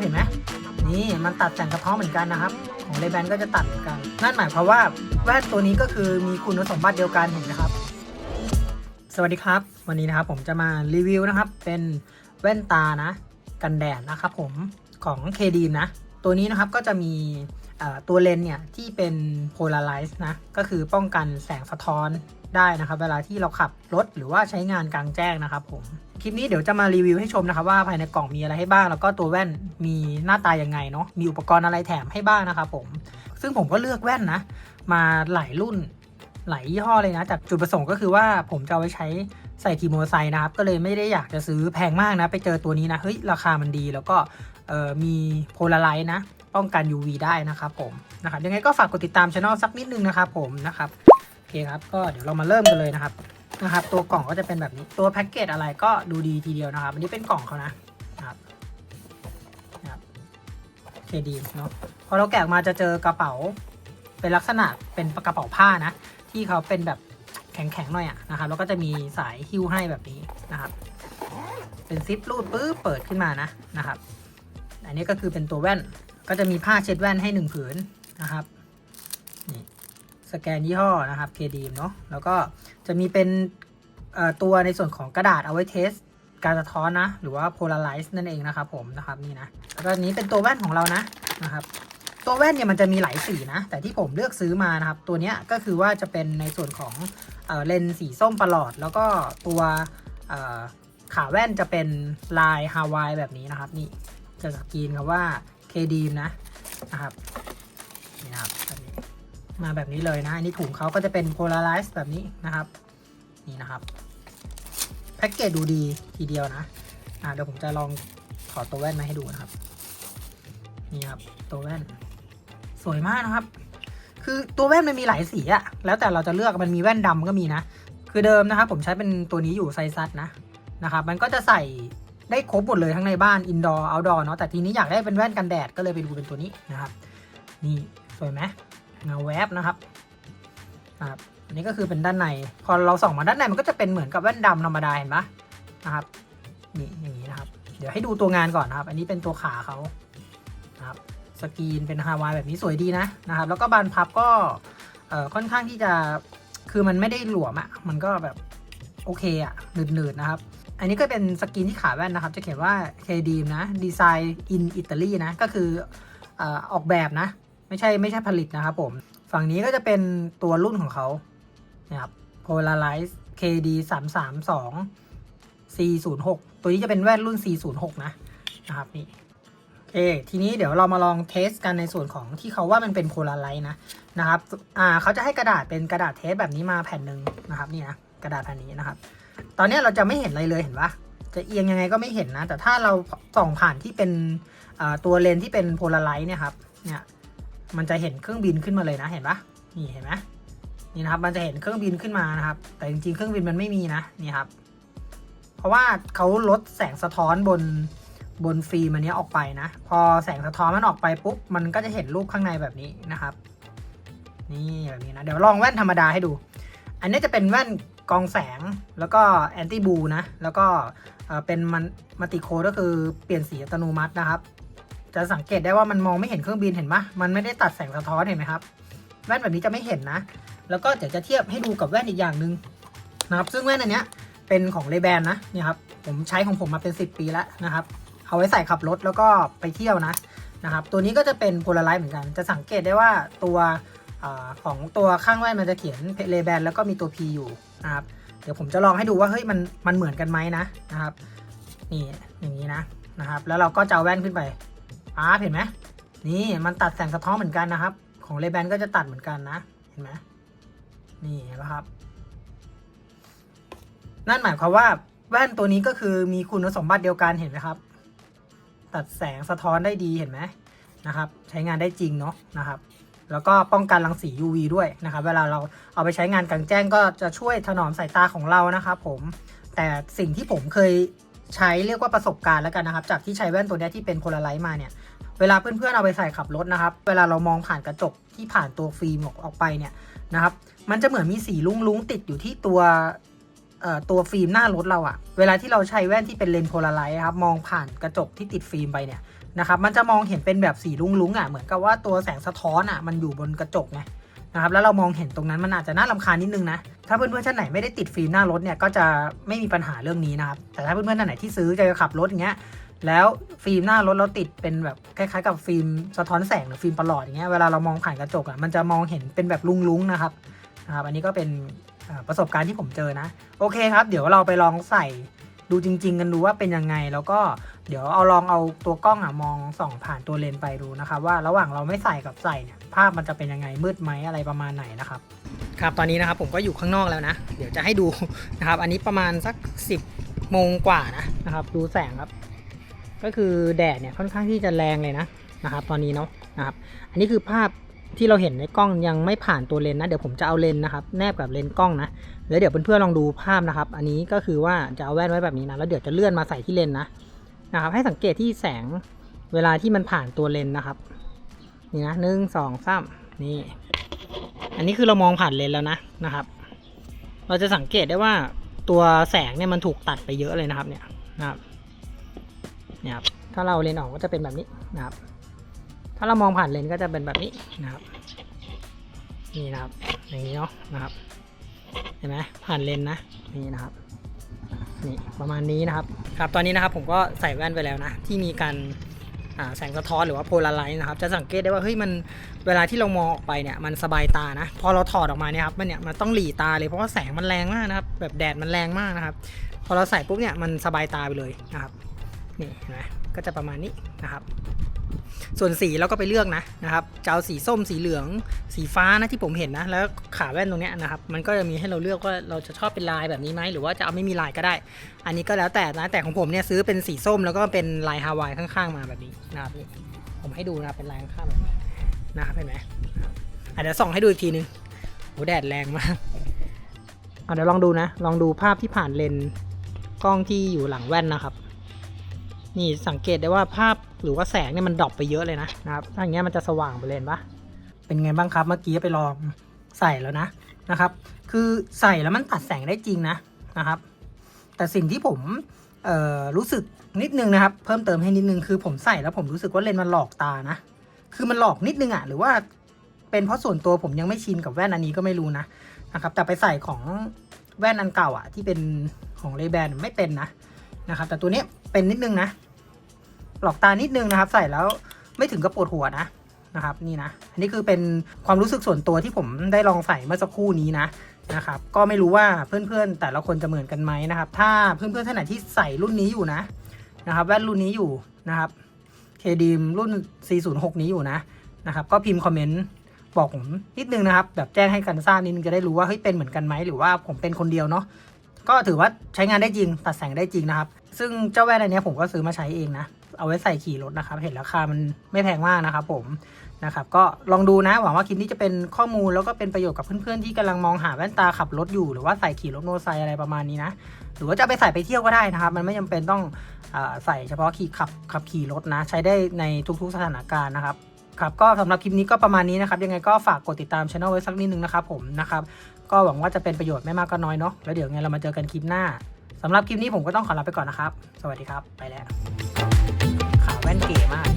เห็นไหมนี่มันตัดแสงกระท้อนเหมือนกันนะครับ ของเลแบนก็จะตัดเหมือนกัน นั่นหมายความว่าแว่นตัวนี้ก็คือมีคุณสมบัติเดียวกันเห็นไหมครับ สวัสดีครับ วันนี้นะครับผมจะมารีวิวนะครับ เป็นแว่นตานะ กันแดดนะครับผมของเคดีมนะ ตัวนี้นะครับก็จะมี ตัวเลนเนี่ยที่เป็น polarize นะ ก็คือป้องกันแสงสะท้อนได้นะครับเวลาที่เราขับรถหรือว่าใช้งานกลางแจ้งนะครับผม คลิปนี้เดี๋ยวจะมารีวิวให้ชมนะครับว่าภายในกล่องมีอะไรให้บ้าง แล้วก็ตัวแว่นมีหน้าตายังไงเนาะมีอุปกรณ์อะไรแถมให้บ้างนะครับผม ซึ่งผมก็เลือกแว่นนะ มาหลายรุ่นหลายยี่ห้อเลยนะจากจุดประสงค์ก็คือว่าผมจะเอาไว้ใช้ใส่ขี่มอเตอร์ไซค์นะครับ ก็เลยไม่ได้อยากจะซื้อแพงมากนะ ไปเจอตัวนี้นะ เฮ้ย ราคามันดีแล้วก็มีโพลาไรต์นะ ป้องกัน UV ได้นะครับผมนะครับยังไงก็ฝากกดติดตามช anel สักนิดนึงนะครับผมนะครับโอเคครับก็เดี๋ยวเรามาเริ่มกันเลยนะครับนะครับ ตัวกล่องก็จะเป็นแบบนี้ตัวแพ็กเกจอะไรก็ดูดีทีเดียวนะครับ อันนี้เป็นกล่องเขานะนะครับนะครับโอเคดีเนาะพอเราแกะออกมาจะเจอกระเป๋า เป็นลักษณะเป็นกระเป๋าผ้านะ ที่เขาเป็นแบบแข็งๆหน่อยอะนะครับแล้วก็จะมีสายหิ้วให้แบบนี้นะครับ เป็นซิปรูดปื๊บเปิดขึ้นมานะนะครับ อันนี้ก็คือเป็นตัวแว่น ก็จะมีผ้าเช็ดแว่นให้หนึ่งผืนนะครับนี่สแกนยี่ห้อนะครับเคดีมเนาะแล้วก็จะมีเป็นตัวในส่วนของกระดาษเอาไว้เทสการสะท้อนนะ หรือว่า polarize นั่นเองนะครับผมนะครับนี่นะแล้วก็อันนี้เป็นตัวแว่นของเรานะนะครับ ตัวแว่นเนี่ยมันจะมีหลายสีนะ แต่ที่ผมเลือกซื้อมานะครับ ตัวเนี้ยก็คือว่าจะเป็นในส่วนของเอเลนส์สีส้มประหลอด แล้วก็ตัวขาแว่นจะเป็นลายฮาวายแบบนี้นะครับ นี่จะสกรีนคำว่า ดีมนะนะครับนี่นะครับแบบนี้มาแบบนี้เลยนะอันนี้ถุงเขาก็จะเป็น polarize แบบนี้นะครับนี่นะครับแพ็กเกจดูดีทีเดียวนะอ่าเดี๋ยวผมจะลองขอตัวแว่นมาให้ดูนะครับนี่ครับตัวแว่น สวยมากนะครับ คือตัวแว่นมันมีหลายสีอะแล้วแต่เราจะเลือกมันมีแว่นดำก็มีนะ คือเดิมนะครับ ผมใช้เป็นตัวนี้อยู่ไซซัสนะนะครับ มันก็จะใส่ ได้ครบหมดเลยทั้งในบ้านอินดอร์เอาดอร์เนาะแต่ทีนี้อยากได้เป็นแว่นกันแดดก็เลยไปดูเป็นตัวนี้นะครับ นี่สวยไหมเงาแวบนะครับนะครับอันนี้ก็คือเป็นด้านใน พอเราส่องมาด้านในมันก็จะเป็นเหมือนกับแว่นดำธรรมดาเห็นปะนะครับนี่อย่างนี้นะครับ เดี๋ยวให้ดูตัวงานก่อนนะครับ อันนี้เป็นตัวขาเขานะครับสกรีนเป็นฮาวายแบบนี้สวยดีนะนะครับ แล้วก็บานพับก็เอ่อค่อนข้างที่จะคือมันไม่ได้หลวมอะ่ะมันก็แบบโอเคอะ่ะหนืดๆนะครับ อันนี้ก็เป็นสกรีนที่ขาแว่นนะครับ จะเขียนว่า k d นะดีไซน์อินอิตาลีนะ ก็คือออกแบบนะ ไม่ใช่ไม่ใช่ผลิตนะครับผม ฝั่งนี้ก็จะเป็นตัวรุ่นของเขานะครับ Polarize KD 3 3 2 406ตัวนี้จะเป็นแว่นรุ่น406นะนะครับนี่โอเคทีนี้เดี๋ยวเรามาลองเทสกันในส่วนของที่เขาว่ามันเป็นโพลาไรต์นะนะครับอ่าเขาจะให้กระดาษเป็นกระดาษเทสแบบนี้มาแผ่นหนึ่งนะครับนี่นะกระดาษแผ่นนี้นะครับ ตอนนี้เราจะไม่เห็นอะไรเลยเห็นปะจะเอียงยังไงก็ไม่เห็นนะ แต่ถ้าเราส่องผ่านที่เป็นตัวเลนส์ที่เป็นโพลาไรต์เนี่ยครับ เนี่ย มันจะเห็นเครื่องบินขึ้นมาเลยนะเห็นปะนี่เห็นไหมนี่นะครับ มันจะเห็นเครื่องบินขึ้นมานะครับ แต่จริงๆ เครื่องบินมันไม่มีนะ นี่ครับ เพราะว่าเขาลดแสงสะท้อนบนบนฟิล์มอันนี้ออกไปนะ พอแสงสะท้อนมันออกไปปุ๊บ มันก็จะเห็นรูปข้างในแบบนี้นะครับ นี่แบบนี้นะ เดี๋ยวลองแว่นธรรมดาให้ดู อันนี้จะเป็นแว่น กองแสงแล้วก็แอนตี้บูนะ แล้วก็เป็นมันมัติโคก็คือเปลี่ยนสีอัตโนมัตินะครับ จะสังเกตได้ว่ามันมองไม่เห็นเครื่องบินเห็นปะมันไม่ได้ตัดแสงสะท้อนเห็นไหมครับ แว่นแบบนี้จะไม่เห็นนะ แล้วก็เดี๋ยวจะเทียบให้ดูกับแว่นอีกอย่างหนึ่งนะครับซึ่งแว่นอันเนี้ยเป็นของเลแบนนะเนี่ยครับผมใช้ของผมมาเป็น 10 ปีแล้วนะครับ เอาไว้ใส่ขับรถแล้วก็ไปเที่ยวนะนะครับ ตัวนี้ก็จะเป็นโพลาไรต์เหมือนกัน จะสังเกตได้ว่าตัวอของตัวข้างแว่นมันจะเขียนเลแบนแล้วก็มีตัว P อยู่ นะครับ เดี๋ยวผมจะลองให้ดูว่าเฮ้ยมันมันเหมือนกันไหมนะนะครับ นี่อย่างนี้นะนะครับ แล้วเราก็จะเอาแว่นขึ้นไปอ้าเห็นไหมนี่มันตัดแสงสะท้อนเหมือนกันนะครับ ของเลแบนก็จะตัดเหมือนกันนะ เห็นไหมนี่เห็นไหมครับ นั่นหมายความว่าแว่นตัวนี้ก็คือมีคุณสมบัติเดียวกันเห็นไหมครับ ตัดแสงสะท้อนได้ดีเห็นไหมนะครับ ใช้งานได้จริงเนาะนะครับ แล้วก็ป้องกันรังสี UV ด้วยนะครับ เวลาเราเอาไปใช้งานกลางแจ้งก็จะช่วยถนอมสายตาของเรานะครับผม แต่สิ่งที่ผมเคยใช้เรียกว่าประสบการณ์แล้วกันนะครับ จากที่ใช้แว่นตัวนี้ที่เป็นโพลาไรต์มาเนี่ย เวลาเพื่อนๆเอาไปใส่ขับรถนะครับ เวลาเรามองผ่านกระจกที่ผ่านตัวฟิล์มออกออกไปเนี่ยนะครับ มันจะเหมือนมีสีลุ้งๆติดอยู่ที่ตัวตัวฟิล์มหน้ารถเราอะเวลาที่เราใช้แว่นที่เป็นเลนส์โพลาไรต์ครับมองผ่านกระจกที่ติดฟิล์มไปเนี่ย นะครับมันจะมองเห็นเป็นแบบสีลุ้งๆอะเหมือนกับว่าตัวแสงสะท้อนอะมันอยู่บนกระจกไงนะครับแล้วเรามองเห็นตรงนั้นมันอาจจะน่ารำคาญนิดนึงนะถ้าเพื่อนๆท่านไหนไม่ได้ติดฟิล์มหน้ารถเนี่ยก็จะไม่มีปัญหาเรื่องนี้นะครับแต่ถ้าเพื่อนๆท่านไหนที่ซื้อจะขับรถอย่างเงี้ยแล้วฟิล์มหน้ารถเราติดเป็นแบบคล้ายๆกับฟิล์มสะท้อนแสงหรือฟิล์มประหลอดอย่างเงี้ยเวลาเรามองผ่านกระจกอะมันจะมองเห็นเป็นแบบลุ้งๆนะครับนะครับอันนี้ก็เป็นประสบการณ์ที่ผมเจอนะ โอเคครับ เดี๋ยวเราไปลองใส่ดูจริง ๆ กันดูว่าเป็นยังไงแล้วก็ เดี๋ยวเอาลองเอาตัวกล้องอะมองส่องผ่านตัวเลนไปดูนะครับว่าระหว่างเราไม่ใส่กับใส่เนี่ยภาพมันจะเป็นยังไงมืดไหมอะไรประมาณไหนนะครับ ครับตอนนี้นะครับผมก็อยู่ข้างนอกแล้วนะ เดี๋ยวจะให้ดูนะครับ อันนี้ประมาณสัก 10โมงกว่านะนะครับ ดูแสงครับ ก็คือแดดเนี่ยค่อนข้างที่จะแรงเลยนะนะครับ ตอนนี้เนาะนะครับ อันนี้คือภาพที่เราเห็นในกล้องยังไม่ผ่านตัวเลนนะเดี๋ยวผมจะเอาเลนนะครับแนบกับเลนกล้องนะแล้วเดี๋ยวเพื่อนๆลองดูภาพนะครับ อันนี้ก็คือว่าจะเอาแว่นไว้แบบนี้นะแล้วเดี๋ยวจะเลื่อนมาใส่ที่เลนนะ นะครับ ให้สังเกตที่แสงเวลาที่มันผ่านตัวเลนนะครับ นี่นะหนึ่งสองสามนี่ อันนี้คือเรามองผ่านเลนแล้วนะนะครับ เราจะสังเกตได้ว่าตัวแสงเนี่ยมันถูกตัดไปเยอะเลยนะครับ เนี่ยนะครับเนี่ยครับถ้าเราเลนออกก็จะเป็นแบบนี้นะครับ ถ้าเรามองผ่านเลนก็จะเป็นแบบนี้นะครับ นี่นะครับ อย่างนี้เนาะนะครับ เห็นไหมผ่านเลนนะ นี่นะครับ นี่ประมาณนี้นะครับครับ ตอนนี้นะครับผมก็ใส่แว่นไปแล้วนะ ที่มีการแสงสะท้อนหรือว่าโพลาไรซ์นะครับ จะสังเกตได้ว่าเฮ้ยมันเวลาที่เรามองออกไปเนี่ยมันสบายตานะ พอเราถอดออกมาเนี่ยครับมันเนี่ยมันต้องหลีตาเลยเพราะว่าแสงมันแรงมากนะครับแบบแดดมันแรงมากนะครับ พอเราใส่ปุ๊บเนี่ยมันสบายตาไปเลยนะครับนี่เห็นไหมก็จะประมาณนี้นะครับส่วนสีเราก็ไปเลือกนะนะครับจะเอาสีส้มสีเหลืองสีฟ้านะที่ผมเห็นนะ แล้วขาแว่นตรงนี้นะครับ มันก็จะมีให้เราเลือกว่าเราจะชอบเป็นลายแบบนี้ไหมหรือว่าจะเอาไม่มีลายก็ได้ อันนี้ก็แล้วแต่นะแต่ของผมเนี่ยซื้อเป็นสีส้มแล้วก็เป็นลายฮาวายข้างๆมาแบบนี้นะครับนี่ผมให้ดูนะเป็นลายข้างๆแบบนี้นะครับเห็นไหมครับอะเดี๋ยวส่องให้ดูอีกทีนึงโหแดดแรงมากอะเดี๋ยวลองดูนะ ลองดูภาพที่ผ่านเลนกล้องที่อยู่หลังแว่นนะครับ นี่สังเกตได้ว่าภาพ หรือว่าแสงเนี่ยมันดรอปไปเยอะเลยนะนะครับถ้าอย่างเงี้ยมันจะสว่างไปเลยปะเป็นไงบ้างครับเมื่อกี้ไปลองใส่แล้วนะนะครับ คือใส่แล้วมันตัดแสงได้จริงนะนะครับ แต่สิ่งที่ผมรู้สึกนิดนึงนะครับ เพิ่มเติมให้นิดนึงคือผมใส่แล้วผมรู้สึกว่าเลนส์มันหลอกตานะคือมันหลอกนิดนึงอะ่ะหรือว่าเป็นเพราะส่วนตัวผมยังไม่ชินกับแว่นอันนี้ก็ไม่รู้นะนะครับ แต่ไปใส่ของแว่นอันเก่าอะ่ะที่เป็นของเลแบนไม่เป็นนะนะครับ แต่ตัวนี้เป็นนิดนึงนะ หลอกตานิดนึงนะครับ ใส่แล้วไม่ถึงกับปวดหัวนะนะครับนี่นะอันนี้คือเป็นความรู้สึกส่วนตัวที่ผมได้ลองใส่เมื่อสักครู่นี้นะนะครับก็ไม่รู้ว่าเพื่อนๆ แต่ละคนจะเหมือนกันไหมนะครับ ถ้าเพื่อนๆท่านไหนที่ใส่รุ่นนี้อยู่นะนะครับแว่นรุ่นนี้อยู่นะครับเคดีมรุ่น406 นี้อยู่นะนะครับก็พิมพ์คอมเมนต์บอกผมนิดนึงนะครับแบบแจ้งให้กันทราบนิดนึงจะได้รู้ว่าเฮ้ยเป็นเหมือนกันไหมหรือว่าผมเป็นคนเดียวเนาะก็ถือว่าใช้งานได้จริงตัดแสงได้จริงนะครับ ซึ่งเจ้าแว่นอันนี้ผมก็ซื้อมาใช้เองนะ เอาไว้ใส่ขี่รถนะครับ เห็นราคามันไม่แพงมากนะครับผมนะครับก็ลองดูนะหวังว่าคลิปนี้จะเป็นข้อมูลแล้วก็เป็นประโยชน์กับเพื่อนๆที่กำลังมองหาแว่นตาขับรถอยู่ หรือว่าใส่ขี่รถมอเตไซอะไรประมาณนี้นะ หรือว่าจะไปใส่ไปเที่ยวก็ได้นะครับ มันไม่จำเป็นต้องอใส่เฉพาะขี่ขับขับขี่รถนะ ใช้ได้ในทุกๆสถานการณ์นะครับครับก็สำหรับคลิปนี้ก็ประมาณนี้นะครับ ยังไงก็ฝากกดติดตามช่องไว้สักนิดนึงนะครับผมนะครับก็หวังว่าจะเป็นประโยชน์ไม่มากก็น้อยเนาะแล้วเดี๋ยวไงเรามาเจอกันคลิปหน้า สำหรับคลิปนี้ผมก็ต้องขอลาไปก่อนนะครับ สวัสดีครับ ไปแล้วขาแว่นเก๋มาก